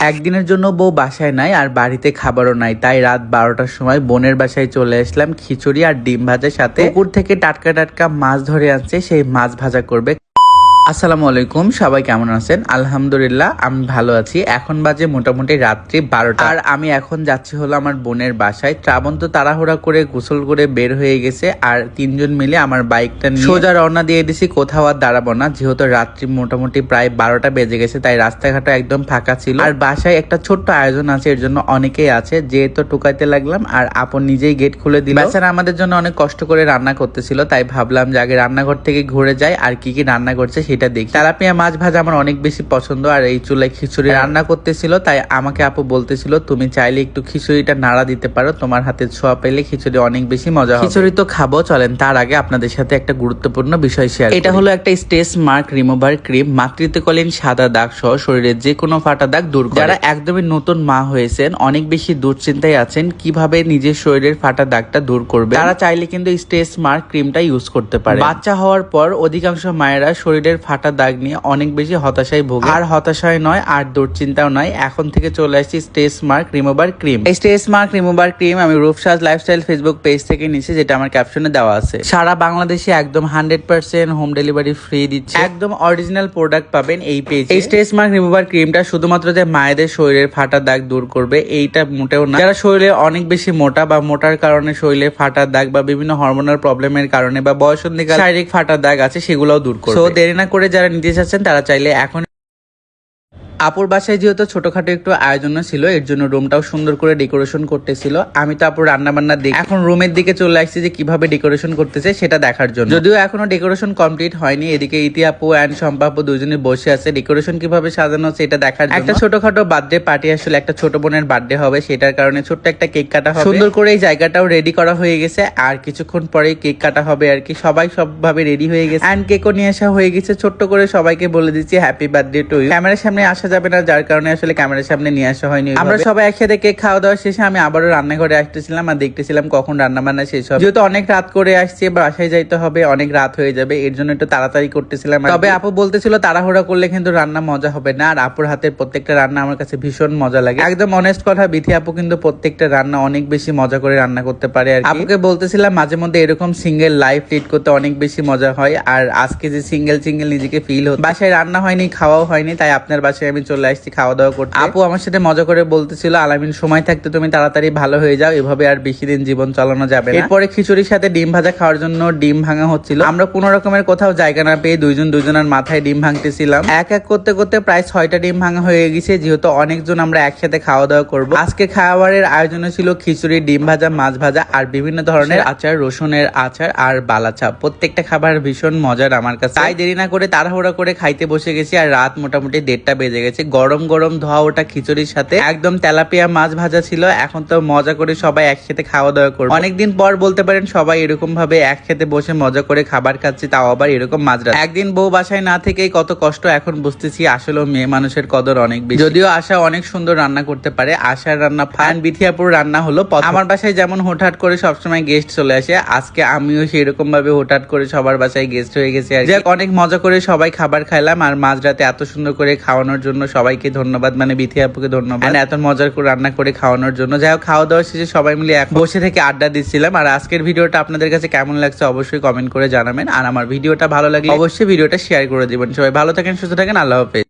একদিনের জন্য বউ বাসায় নাই আর বাড়িতে খাবারও নাই। তাই রাত বারোটার সময় বোনের বাসায় চলে আসলাম খিচুড়ি আর ডিম ভাজার সাথে। পুকুর থেকে টাটকা টাটকা মাছ ধরে আনছে, সেই মাছ ভাজা করবে। আসসালামু আলাইকুম, সবাই কেমন আছেন? আলহামদুলিল্লাহ, আমি ভালো আছি। এখন বাজে মোটামুটি রাত্রি বারোটা। আর আমি এখন যাচ্ছি হলো আমার বোনের বাসায়। শ্রাবণ তো তাড়াহুড়া করে গোসল করে বের হয়ে গেছে। আর তিনজন মিলে আমার বাইকটা সোজা রওনা দিয়ে দিছি। কোথাও আর দাঁড়াবো না। যেহেতু রাত্রি মোটামুটি প্রায় বারোটা বেজে গেছে, তাই রাস্তাঘাটও একদম ফাঁকা ছিল। আর বাসায় একটা ছোট্ট আয়োজন আছে, এর জন্য অনেকেই আছে। যেহেতু টুকাইতে লাগলাম, আর আপন নিজেই গেট খুলে দিল। বেচারা আমাদের জন্য অনেক কষ্ট করে রান্না করতেছিল, তাই ভাবলাম যে আগে রান্নাঘর থেকে ঘুরে যাই, আর কি কি রান্না করছে সেটা দেখি তেলাপিয়া মাছ ভাজা আমার অনেক বেশি পছন্দ আর এই চুলায় খিচুড়ি রান্না করতেছিল তাই আমাকে আপু বলতেছিল তুমি চাইলে একটু খিচুড়িটা নাড়া দিতে পারো তোমার হাতে ছোঁয়া পেলে খিচুড়ি অনেক বেশি মজা খিচুড়ি তো খাব চলেন তার আগে আপনাদের সাথে একটা গুরুত্বপূর্ণ বিষয় শেয়ার এটা হলো একটা স্টেজ মার্ক রিমুভার ক্রিম মাতৃত্বকালীন সাদা দাগ সহ শরীরের যে কোনো ফাটা দাগ দূর করে। যারা একদমই নতুন মা হয়েছেন অনেক বেশি দুশ্চিন্তায় আছেন কীভাবে নিজের শরীরের ফাটা দাগটা দূর করবে তারা চাইলে কিন্তু স্টেজ মার্ক ক্রিমটা ইউজ করতে পারে। বাচ্চা হওয়ার পর অধিকাংশ মায়েরা শরীরের ফাটা দাগ নিয়ে অনেক বেশি হতাশায় ভোগে। আর হতাশায় নয়, আর দুশ্চিন্তাও নয়। এখন থেকে চলে আসছি স্টেজ মার্ক রিমুভার ক্রিম। এই স্টেজ মার্ক রিমুভার ক্রিম আমি রূপসাজ লাইফস্টাইল ফেসবুক পেজ থেকে নিয়েছি, যেটা আমার ক্যাপশনে দেওয়া আছে। সারা বাংলাদেশে একদম hundred percent home delivery free দিচ্ছে। একদম অরিজিনাল প্রোডাক্ট পাবেন এই পেজ। এই স্টেজ মার্ক রিমুভার ক্রিমটা শুধুমাত্র যে মায়েদের শরীরের ফাটা দাগ দূর করবে, এইটা মোটেও না। যারা শরীরে অনেক বেশি মোটা বা মোটার কারণে শরীরে ফাটা দাগ বা বিভিন্ন হরমোনাল প্রবলেমের কারণে বা বয়সন্ধিকাল শারীরিক ফাটা দাগ আছে, সেগুলোও দূর করবে। সো দেরি না করে যারা নিতে চাচ্ছেন তারা চাইলে এখন আপুর বাসায় যেহেতু ছোটখাটো একটু আয়োজন ছিল এর জন্য রুমটাও সুন্দর করে ডেকোরেশন করতেছিল। আমি তো আপুর রান্না বান্না দেখি এখন রুমের দিকে চলে আসছি যে কীভাবে ডেকোরেশন করতেছে সেটা দেখার জন্য। যদিও এখনও ডেকোরেশন কমপ্লিট হয়নি এদিকে ইতি আপু অ্যান্ড শম্পা আপু দুজনে বসে আছে। ডেকোরেশন কীভাবে সাজানো হচ্ছে এটা দেখার একটা ছোটখাটো বার্থডে পার্টি আসলে একটা ছোট বোনের বার্থডে হবে সেটার কারণে ছোট্ট একটা কেক কাটা হবে। সুন্দর করে এই জায়গাটাও রেডি করা হয়ে গেছে আর কিছুক্ষণ পরেই কেক কাটা হবে আর কি। সবাই সবভাবে রেডি হয়ে গেছে। অ্যান্ড কেকও নিয়ে আসা হয়ে গেছে। ছোট্ট করে সবাইকে বলে দিচ্ছি হ্যাপি বার্থডে টু ক্যামেরার সামনে আসা যাবে না যার কারণে আসলে ক্যামেরার সামনে নিয়ে আসা হয়নি আমরা সবাই একসাথে কেক খাওয়া দাওয়া শেষে আমি আবারও রান্নাঘরে আসতেছিলাম আর দেখতেছিলাম কখন রান্না বান্না শেষ হবে। যেহেতু অনেক রাত করে আসছে বাসায় যাইতে হবে অনেক রাত হয়ে যাবে এর জন্য একটু তাড়াতাড়ি করতেছিলাম তবে আপু বলতেছিল তাড়াহুড়া করলে কিন্তু রান্না মজা হবে না আর আপুর হাতের প্রত্যেকটা রান্না আমার কাছে ভীষণ মজা লাগে। একদম অনেস্ট কথা বিথি আপু কিন্তু প্রত্যেকটা রান্না অনেক বেশি মজা করে রান্না করতে পারে আর আপুকে বলতেছিলাম মাঝে মধ্যে এরকম সিঙ্গেল লাইফ লিড করতে অনেক বেশি মজা হয় আর আজকে যে সিঙ্গেল সিঙ্গেল নিজেকে ফিল হচ্ছে। বাসায় রান্না হয়নি খাওয়াও হয়নি তাই আপনার বাসায় আমি চলে আসছি খাওয়া দাওয়া করতে। আপু আমার সাথে মজা করে বলতেছিল আলামিন সময় থাকতে তুমি তাড়াতাড়ি ভালো হয়ে যাও এভাবে আর বেশি দিন জীবন চালানো যাবে না। এরপরে খিচুড়ির সাথে ডিম ভাজা খাওয়ার জন্য ডিম ভাঙা হচ্ছিল। আমরা কোন রকমের কোথাও জায়গা না পেয়ে দুইজন দুজনের মাথায় ডিম ভাঙতেছিলাম। এক এক করতে করতে প্রায় ছয়টা ডিম ভাঙা হয়ে গেছে যেহেতু অনেকজন আমরা একসাথে খাওয়া দাওয়া করব। আজকে খাবারের আয়োজনে ছিল খিচুড়ি ডিম ভাজা মাছ ভাজা আর বিভিন্ন ধরনের আচার রসুনের আচার আর বালাচা। প্রত্যেকটা খাবার ভীষণ মজার আমার কাছে। তাই দেরি না করে তাড়াহুড়া করে খাইতে বসে গেছি আর রাত মোটামুটি দেড়টা বেজে গেছে। গরম গরম ধোয়া ওটা খিচুড়ির সাথে। একদম তেলাপিয়া মাছ ভাজা ছিল। এখন তো মজা করে সবাই একসাথে খাওয়া দাওয়া করব। অনেকদিন পর বলতে পারেন সবাই এরকম ভাবে একসাথে বসে মজা করে খাবার খাচ্ছে, তাও আবার এরকম মাঝরাত একদিন বউ বাসায় না থেকেই কত কষ্ট এখন বুঝতেছি আসলে মেয়ে মানুষের কদর অনেক বেশি। যদিও আশা অনেক সুন্দর রান্না করতে পারে। আশার রান্না ফান বিথিয়াপুর রান্না হলো আমার বাসায় যেমন হুটহাট করে সবসময় গেস্ট চলে আসে, আজকে আমিও সেরকম ভাবে হুটহাট করে সবার বাসায় গেস্ট হয়ে গেছি অনেক মজা করে সবাই খাবার খাইলাম আর মাঝরাতে এত সুন্দর করে খাওয়ানোর জন্য সবাইকে ধন্যবাদ। মানে বিথি আপুকে ধন্যবাদ। এত মজার করে রান্না করে খাওয়ানোর জন্য। যাই হোক খাওয়া দাওয়া শেষে সবাই মিলে এক বসে থেকে আড্ডা দিচ্ছিলাম। আর আজকের ভিডিওটা আপনাদের কাছে কেমন লাগছে অবশ্যই কমেন্ট করে জানাবেন। আর আমার ভিডিওটা ভালো লাগলে অবশ্যই ভিডিওটা শেয়ার করে দিবেন। সবাই ভালো থাকেন সুস্থ থাকেন। আল্লাহ হাফেজ।